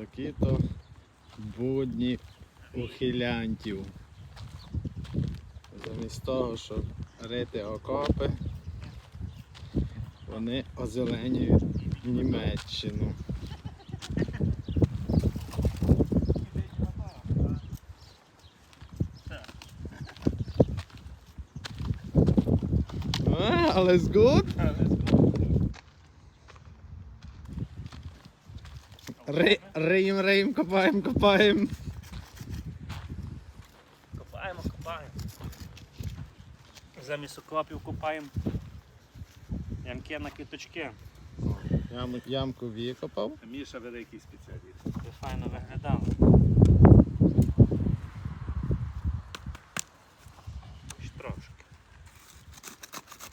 Такі то будні ухилянтів. Замість того, щоб рити окопи, вони озеленюють Німеччину. А, але з good. Ри- Риєм, риєм, копаємо, копаємо. Копаємо, копаємо. Замість окопів копаємо ямки на квіточки. Ям, ямку викопав. Міша великий спеціаліст. Це файно виглядало. Ще трошки.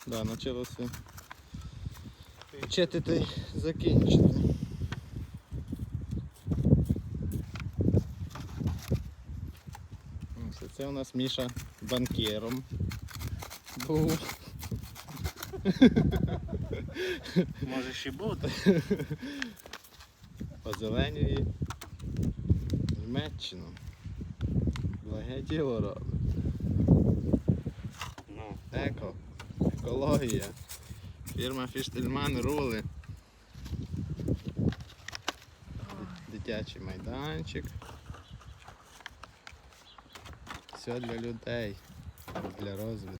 Да, навчилося вчити закінчити. Це у нас Міша банкіром був. Може ще бути. Озеленює Німеччину. Благе діло робить. Ну, Еко, екологія. Фірма Фіштельман рули. Дитячий майданчик. Все для людей, для розвитку.